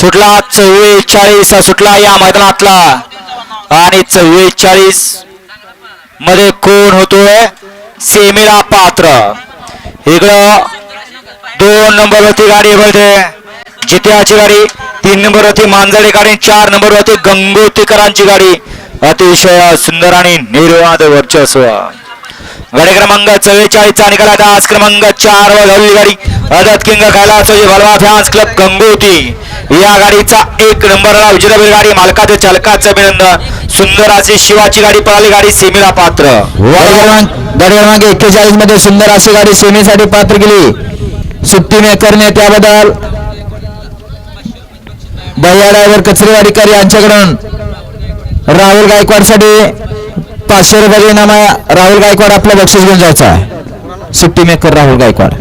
सुटला चव्वेचाळीस सुटला या मैदानातला. आणि चव्वेचाळीसमध्ये कोण होतोय? सेमीला पात्र. इकडं दोन नंबर वरती गाडी बळते जित्याची गाडी तीन नंबर वरती मांजरे गाडी चार नंबर वरती गंगोतीकरांची गाडी. अतिशय सुंदर आणि निर्वाद वर्चस्व. गाडी क्रमांक चव्वेचाळीसचा निकाल आता आज क्रमांक चार वर गाडी. अदत किंग कैलासोजी बलवा फॅन्स क्लब गंगोटी या गाडीचा एक नंबरला विजेता गाडी मालकाचे चालकाचं अभिनंदन सुंदर अशी शिवाची गाडी पळाली गाडी सेमीला पात्र। गाडी क्रमांक एक्केचाळीसमध्ये सुंदर अशी गाडी सेमीसाठी पात्र केली. सुट्टी मेकरने त्याबद्दल दया ड्रायव्हर कचरेवाडीकर यांच्याकडून राहुल गायकवाडसाठी पाचशे रुपये इनाम आहे. राहुल गायकवाड आपलं बक्षीस घेऊन जायचं आहे. सुट्टी मेकर राहुल गायकवाड.